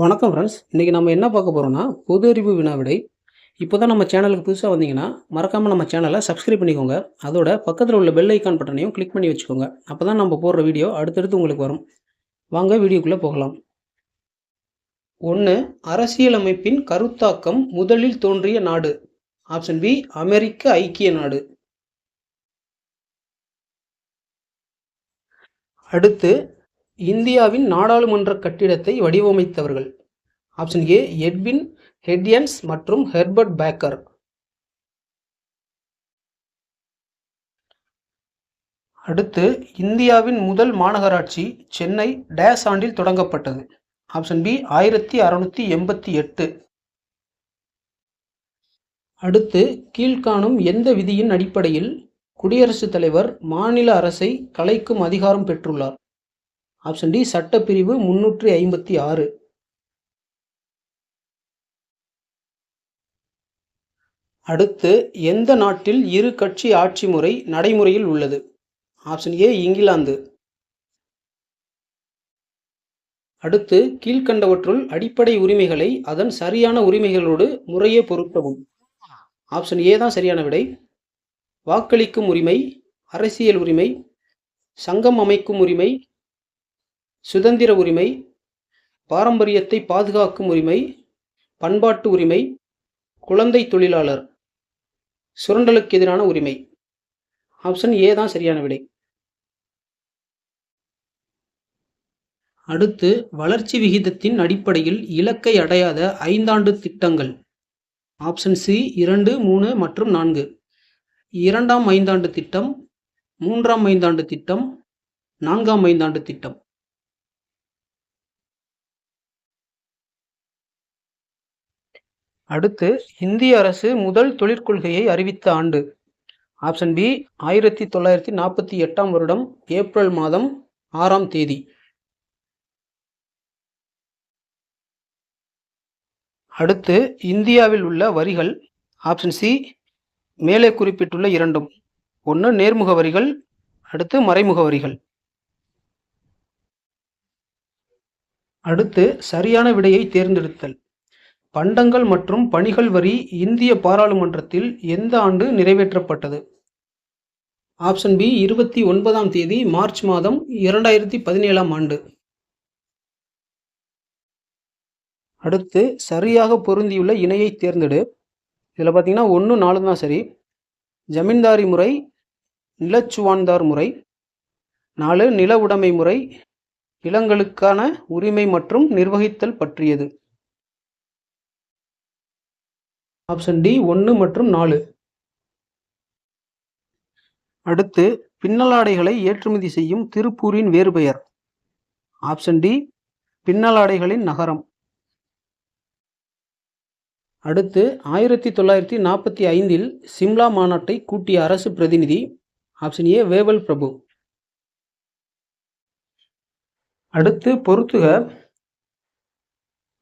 வணக்கம் ஃப்ரெண்ட்ஸ் இன்றைக்கி நம்ம என்ன பார்க்க போகிறோம்னா பொது அறிவு வினாவிடை இப்போ தான் நம்ம சேனலுக்கு புதுசாக வந்தீங்கன்னா மறக்காமல் நம்ம சேனலை சப்ஸ்கிரைப் பண்ணிக்கோங்க. அதோட பக்கத்தில் உள்ள பெல் ஐக்கான் பட்டனையும் கிளிக் பண்ணி வச்சுக்கோங்க. அப்போ தான் நம்ம போடுற வீடியோ அடுத்தடுத்து உங்களுக்கு வரும். வாங்க வீடியோக்குள்ளே போகலாம். ஒன்று அரசியலமைப்பின் கருத்தாக்கம் முதலில் தோன்றிய நாடு. ஆப்ஷன் பி அமெரிக்க ஐக்கிய நாடு. அடுத்து இந்தியாவின் நாடாளுமன்ற கட்டிடத்தை வடிவமைத்தவர்கள். ஆப்ஷன் ஏ எட்வின் ஹெட்யன்ஸ் மற்றும் ஹெர்பர்ட் பேக்கர். அடுத்து இந்தியாவின் முதல் மாநகராட்சி சென்னை டேஸ் ஆண்டில் தொடங்கப்பட்டது. ஆப்ஷன் பி ஆயிரத்தி அறுநூத்தி எண்பத்தி எட்டு. அடுத்து கீழ்காணும் எந்த விதியின் அடிப்படையில் குடியரசுத் தலைவர் மாநில அரசை கலைக்கும் அதிகாரம் பெற்றுள்ளார்? ஆப்ஷன் டி சட்டப்பிரிவு முன்னூற்றி ஐம்பத்தி ஆறு. அடுத்து எந்த நாட்டில் இரு கட்சி ஆட்சி முறை நடைமுறையில் உள்ளது? Option A England. அடுத்து கீழ்கண்டவற்றுள் அடிப்படை உரிமைகளை அதன் சரியான உரிமைகளோடு முறையே பொருத்தவும். ஆப்ஷன் ஏ தான் சரியான விடை. வாக்களிக்கும் உரிமை அரசியல் உரிமை சங்கம் அமைக்கும் உரிமை சுதந்திர உரிமை பாரம்பரியத்தை பாதுகாக்கும் உரிமை பண்பாட்டு உரிமை குழந்தை தொழிலாளர் சுரண்டலுக்கு எதிரான உரிமை. ஆப்ஷன் ஏ தான் சரியான விடை. அடுத்து வளர்ச்சி விகிதத்தின் அடிப்படையில் இலக்கை அடையாத ஐந்தாண்டு திட்டங்கள். ஆப்ஷன் சி இரண்டு மூணு மற்றும் நான்கு. இரண்டாம் ஐந்தாண்டு திட்டம் மூன்றாம் ஐந்தாண்டு திட்டம் நான்காம் ஐந்தாண்டு திட்டம். அடுத்து இந்திய அரசு முதல் தொழிற்கொள்கையை அறிவித்த ஆண்டு. ஆப்ஷன் பி ஆயிரத்தி தொள்ளாயிரத்தி நாற்பத்தி எட்டாம் வருடம் ஏப்ரல் மாதம் ஆறாம் தேதி. அடுத்து இந்தியாவில் உள்ள வரிகள் ஆப்ஷன் சி மேலே குறிப்பிட்டுள்ள இரண்டும். ஒன்று நேர்முக வரிகள் அடுத்து மறைமுக வரிகள். அடுத்து சரியான விடையை தேர்ந்தெடுத்தல். பண்டங்கள் மற்றும் பணிகள் வரி இந்திய பாராளுமன்றத்தில் எந்த ஆண்டு நிறைவேற்றப்பட்டது? ஆப்ஷன் பி இருபத்தி ஒன்பதாம் தேதி மார்ச் மாதம் இரண்டாயிரத்தி பதினேழாம் ஆண்டு. அடுத்து சரியாக பொருந்தியுள்ள இணையை தேர்ந்தெடு. இதில் பார்த்தீங்கன்னா ஒன்று நாலு தான் சரி. ஜமீன்தாரி முறை நிலச்சுவான்தார் முறை. நாலு நில உடைமை முறை நிலங்களுக்கான உரிமை மற்றும் நிர்வகித்தல் பற்றியது. ஆப்ஷன் டி ஒன்று மற்றும் நாலு. அடுத்து பின்னலாடைகளை ஏற்றுமதி செய்யும் திருப்பூரின் வேறு பெயர். ஆப்ஷன் டி பின்னலாடைகளின் நகரம். அடுத்து ஆயிரத்தி தொள்ளாயிரத்தி நாற்பத்தி ஐந்தில் சிம்லா மாநாட்டை கூட்டிய அரசு பிரதிநிதி ஆப்ஷன் ஏ வேவல் பிரபு. அடுத்து பொறுத்துக.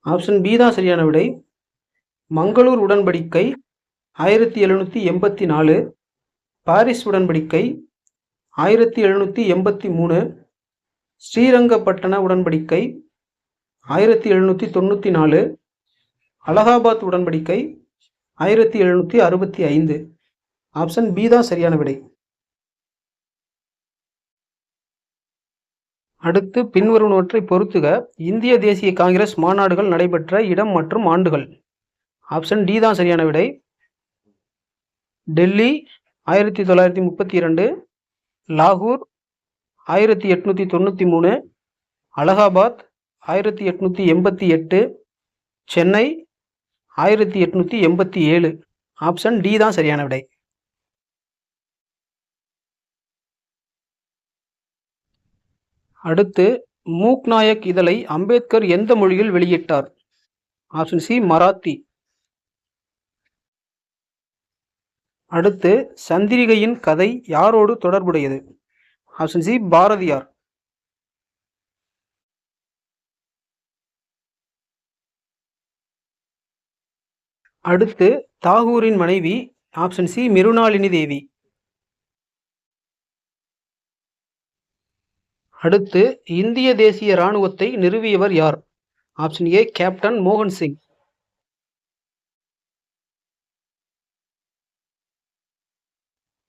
ஆப்ஷன் பி தான் சரியான விடை. மங்களூர் உடன்படிக்கை ஆயிரத்தி எழுநூற்றி எண்பத்தி நாலு பாரிஸ் உடன்படிக்கை ஆயிரத்தி எழுநூற்றி எண்பத்தி மூணு ஸ்ரீரங்கப்பட்டண உடன்படிக்கை ஆயிரத்தி எழுநூற்றி தொண்ணூற்றி நாலு அலகாபாத் உடன்படிக்கை ஆயிரத்தி எழுநூற்றி அறுபத்தி ஐந்து. ஆப்ஷன் பி தான் சரியான விடை. அடுத்து பின்வருவனவற்றை பொறுத்துக. இந்திய தேசிய காங்கிரஸ் மாநாடுகள் நடைபெற்ற இடம் மற்றும் ஆண்டுகள். ஆப்ஷன் டி தான் சரியான விடை. டெல்லி ஆயிரத்தி தொள்ளாயிரத்தி முப்பத்தி இரண்டு லாகூர் ஆயிரத்தி எட்நூற்றி தொண்ணூற்றி மூணு அலகாபாத் ஆயிரத்தி எட்நூற்றி எண்பத்தி எட்டு சென்னை ஆயிரத்தி எட்நூற்றி எண்பத்தி ஏழு. ஆப்ஷன் டி தான் சரியான விடை. அடுத்து மூக் நாயக் இதழை அம்பேத்கர் எந்த மொழியில் வெளியிட்டார்? Option C Marathi. அடுத்து சந்திரிகையின் கதை யாரோடு தொடர்புடையது? Option C Bharathiyar. அடுத்து தாகூரின் மனைவி ஆப்ஷன் சி மிருணாளினி தேவி. அடுத்து இந்திய தேசிய இராணுவத்தை நிறுவியவர் யார்? ஆப்ஷன் ஏ கேப்டன் மோகன் சிங்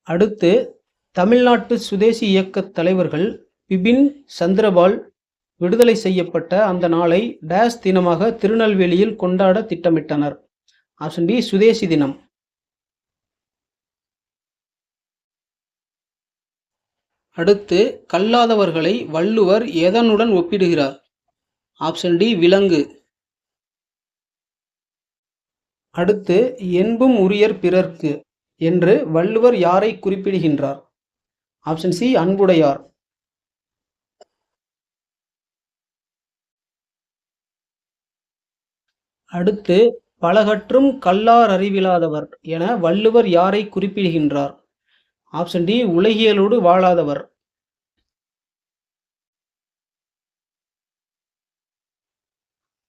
அடுத்து தமிழ்நாட்டு சுதேசி இயக்கத் தலைவர்கள் பிபின் சந்திரபால் விடுதலை செய்யப்பட்ட அந்த நாளை டேஸ் தினமாக திருநெல்வேலியில் கொண்டாட திட்டமிட்டனர். ஆப்ஷன் பி சுதேசி தினம். அடுத்து கல்லாதவர்களை வள்ளுவர் எதனுடன் ஒப்பிடுகிறார். ஆப்ஷன் டி விலங்கு. அடுத்து என்பும் உரியர் பிறர்க்கு. என்று வள்ளுவர் யாரை குறிப்பிடுகின்றார்? ஆப்ஷன் சி அன்புடையார். அடுத்து பலகற்றும் கல்லார் அறிவிலாதவர் என வள்ளுவர் யாரை குறிப்பிடுகின்றார்? ஆப்ஷன் டி உலகியலோடு வாழாதவர்.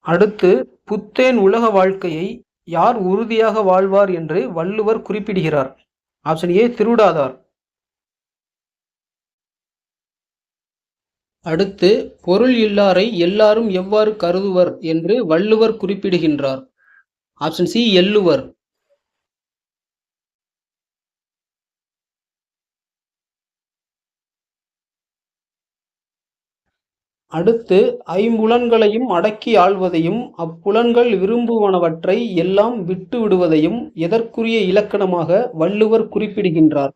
அடுத்து புத்தேன் உலக வாழ்க்கையை யார் உறுதியாக வாழ்வார் என்று வள்ளுவர் குறிப்பிடுகிறார். ஆப்ஷன் ஏ திருடாதார். அடுத்து பொருள் இல்லாரை எல்லாரும் எவ்வாறு கருதுவர் என்று வள்ளுவர் குறிப்பிடுகின்றார். ஆப்ஷன் சி எள்ளுவர். அடுத்து ஐம்புலன்களையும் அடக்கி ஆள்வதையும் அப்புலன்கள் விரும்புவனவற்றை எல்லாம் விட்டு விடுவதையும் எதற்குரிய இலக்கணமாக வள்ளுவர் குறிப்பிடுகின்றார்.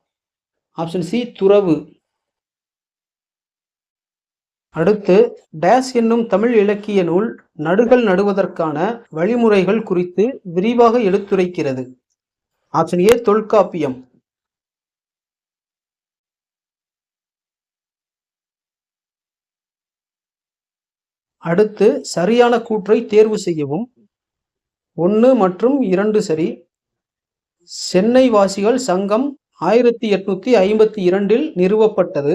ஆப்ஷன் சி துறவு. அடுத்து டேஸ் என்னும் தமிழ் இலக்கிய நூல் நடுகள் நடுவதற்கான வழிமுறைகள் குறித்து விரிவாக எடுத்துரைக்கிறது. Option A Tolkappiyam. அடுத்து சரியான கூற்றை தேர்வு செய்யவும். ஒன்று மற்றும் இரண்டு சரி. சென்னை வாசிகள் சங்கம் ஆயிரத்தி எட்நூத்தி ஐம்பத்தி இரண்டில் நிறுவப்பட்டது.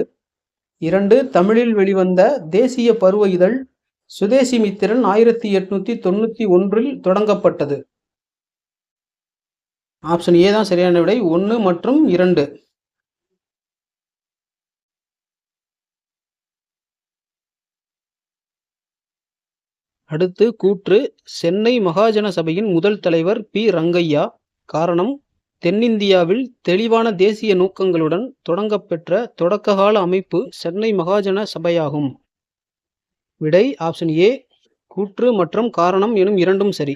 இரண்டு தமிழில் வெளிவந்த தேசிய பருவ இதழ் சுதேசி மித்திரன் ஆயிரத்தி எட்நூத்தி தொண்ணூத்தி ஒன்றில் தொடங்கப்பட்டது. ஆப்ஷன் ஏ தான் சரியான விடை. ஒன்று மற்றும் இரண்டு. அடுத்து கூற்று சென்னை மகாஜன சபையின் முதல் தலைவர் பி. ரங்கையா காரணம் தென்னிந்தியாவில் தெளிவான தேசிய நோக்கங்களுடன் தொடங்கப்பெற்ற தொடக்ககால அமைப்பு சென்னை மகாஜன சபையாகும். விடை ஆப்ஷன் ஏ கூற்று மற்றும் காரணம் எனும் இரண்டும் சரி.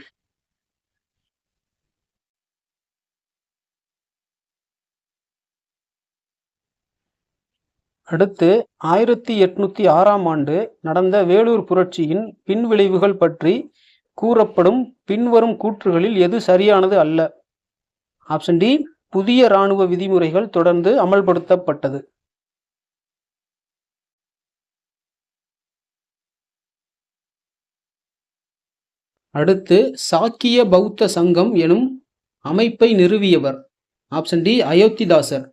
அடுத்து ஆயிரத்தி எட்நூத்தி ஆறாம் ஆண்டு நடந்த வேலூர் புரட்சியின் பின்விளைவுகள் பற்றி கூறப்படும் பின்வரும் கூற்றுகளில் எது சரியானது அல்ல. ஆப்ஷன் டி புதிய இராணுவ விதிமுறைகள் தொடர்ந்து அமல்படுத்தப்பட்டது. அடுத்து சாக்கிய பௌத்த சங்கம் எனும் அமைப்பை நிறுவியவர். Option D Ayothidasar.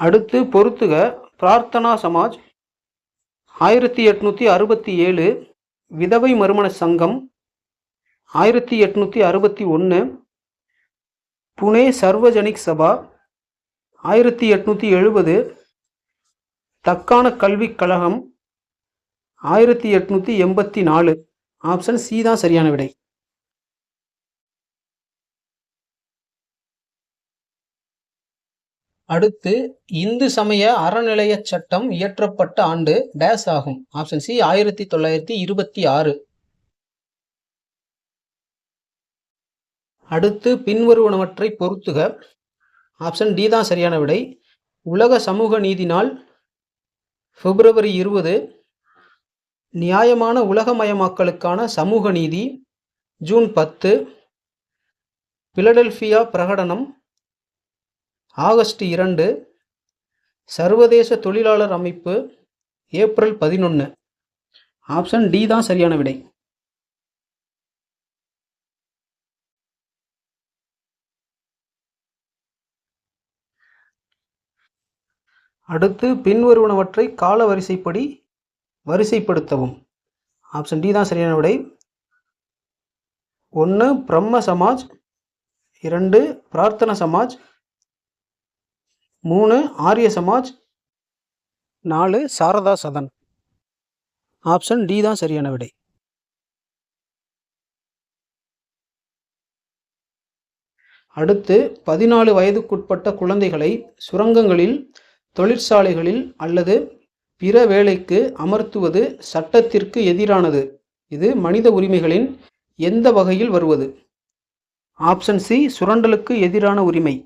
அடுத்து பொறுத்துக பிரார்த்தனா சமாஜ் ஆயிரத்தி எட்நூற்றி அறுபத்தி ஏழு விதவை மறுமண சங்கம் ஆயிரத்தி எட்நூற்றி அறுபத்தி ஒன்று புனே சர்வஜனிக் சபா ஆயிரத்தி எட்நூற்றி எழுபது தக்கான கல்விக் கழகம் ஆயிரத்தி எட்நூற்றி எண்பத்தி நாலு. ஆப்ஷன் சி தான் சரியான விடை. அடுத்து இந்து சமய அறநிலையச் சட்டம் இயற்றப்பட்ட ஆண்டு டேஸ் ஆகும். ஆப்ஷன் சி ஆயிரத்தி தொள்ளாயிரத்தி இருபத்தி ஆறு. அடுத்து பின்வருவனவற்றை பொறுத்துக. ஆப்ஷன் டி தான் சரியான விடை. உலக சமூக நீதி நாள் பிப்ரவரி இருபது. நியாயமான உலகமயமாக்கலுக்கான சமூக நீதி ஜூன் பத்து. பிலடெல்பியா பிரகடனம் ஆகஸ்ட் இரண்டு சர்வதேச தொழிலாளர் அமைப்பு ஏப்ரல் பதினொன்று ஆப்ஷன் டி தான் சரியான விடை. அடுத்து பின்வருவனவற்றை கால வரிசைப்படி வரிசைப்படுத்தவும். ஆப்ஷன் டி தான் சரியான விடை. ஒன்று பிரம்ம சமாஜ். இரண்டு பிரார்த்தன சமாஜ். மூணு ஆரிய சமாஜ். நாலு சாரதா சதன். ஆப்ஷன் டி தான் சரியான விடை. அடுத்து பதினாலு வயதுக்குட்பட்ட குழந்தைகளை சுரங்கங்களில் தொழிற்சாலைகளில் அல்லது பிற வேலைக்கு அமர்த்துவது சட்டத்திற்கு எதிரானது. இது மனித உரிமைகளின் எந்த வகையில் வருவது? ஆப்ஷன் சி சுரண்டலுக்கு எதிரான உரிமை.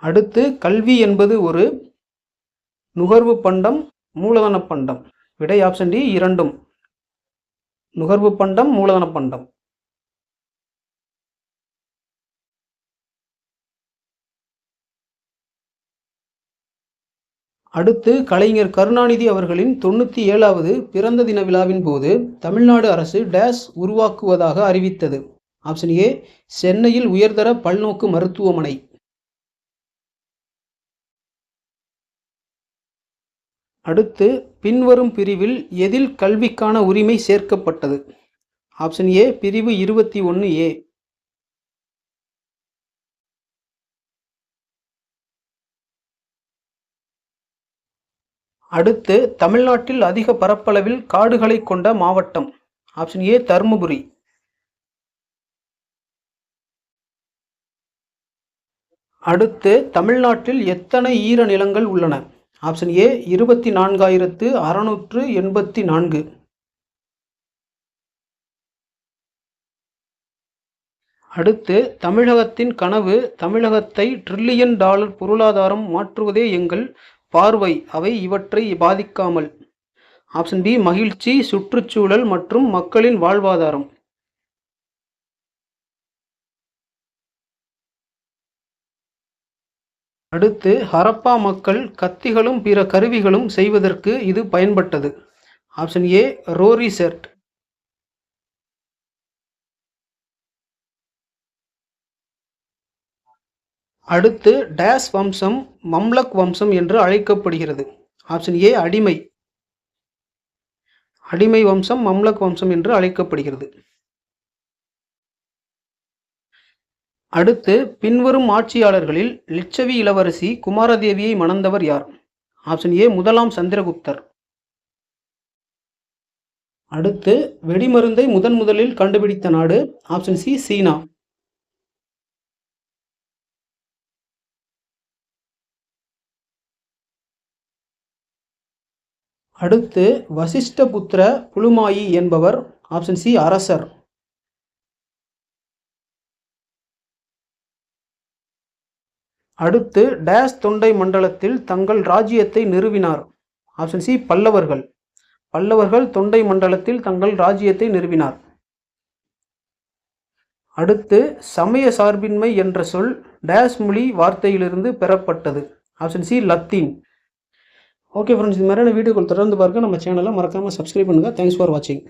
அடுத்து கல்வி என்பது ஒரு நுகர்வு பண்டம் மூலதன பண்டம். விடை ஆப்ஷன் டி இரண்டும். நுகர்வு பண்டம் மூலதன பண்டம். அடுத்து கலைஞர் கருணாநிதி அவர்களின் தொண்ணூற்றி ஏழாவது பிறந்த தின விழாவின் போது தமிழ்நாடு அரசு டேஸ் உருவாக்குவதாக அறிவித்தது. ஆப்ஷன் ஏ சென்னையில் உயர்தர பல்நோக்கு மருத்துவமனை. அடுத்து பின்வரும் பிரிவில் எதில் கல்விக்கான உரிமை சேர்க்கப்பட்டது? ஆப்ஷன் ஏ பிரிவு இருபத்தி ஒன்று ஏ அடுத்து தமிழ்நாட்டில் அதிக பரப்பளவில் காடுகளை கொண்ட மாவட்டம். Option A Dharmapuri. அடுத்து தமிழ்நாட்டில் எத்தனை ஈரநிலங்கள் உள்ளன? ஆப்ஷன் ஏ இருபத்தி நான்காயிரத்து அறுநூற்று எண்பத்தி நான்கு. அடுத்து தமிழகத்தின் கனவு தமிழகத்தை ட்ரில்லியன் டாலர் பொருளாதாரம் மாற்றுவதே எங்கள் பார்வை. அவை இவற்றை பாதிக்காமல். ஆப்ஷன் பி மகிழ்ச்சி சுற்றுச்சூழல் மற்றும் மக்களின் வாழ்வாதாரம். அடுத்து ஹரப்பா மக்கள் கத்திகளும் பிற கருவிகளும் செய்வதற்கு இது பயன்பட்டது. Option A Rohri chert. அடுத்து டேஸ் வம்சம் மம்லக் வம்சம் என்று அழைக்கப்படுகிறது. ஆப்ஷன் ஏ அடிமை. அடிமை வம்சம் மம்லக் வம்சம் என்று அழைக்கப்படுகிறது. அடுத்து பின்வரும் ஆட்சியாளர்களில் லிச்சவி இளவரசி குமாரதேவியை மணந்தவர் யார்? ஆப்ஷன் ஏ முதலாம் சந்திரகுப்தர். அடுத்து வெடிமருந்தை முதன் முதலில் கண்டுபிடித்த நாடு ஆப்ஷன் சி சீனா. அடுத்து வசிஷ்டபுத்திர புலுமாயி என்பவர் ஆப்ஷன் சி அரசர். அடுத்து டேஸ் தொண்டை மண்டலத்தில் தங்கள் ராஜ்யத்தை நிறுவினார். ஆப்ஷன் சி பல்லவர்கள். பல்லவர்கள் தொண்டை மண்டலத்தில் தங்கள் ராஜ்யத்தை நிறுவினார். அடுத்து சமய சார்பின்மை என்ற சொல் டேஸ் மொழி வார்த்தையிலிருந்து பெறப்பட்டது. Option C Latin. Okay friends இது மாதிரியான வீடியோக்கள் தொடர்ந்து பார்க்க நம்ம சேனலை மறக்காமல் சப்ஸ்கிரைப் பண்ணுங்கள் தேங்க்ஸ் ஃபார் வாட்சிங்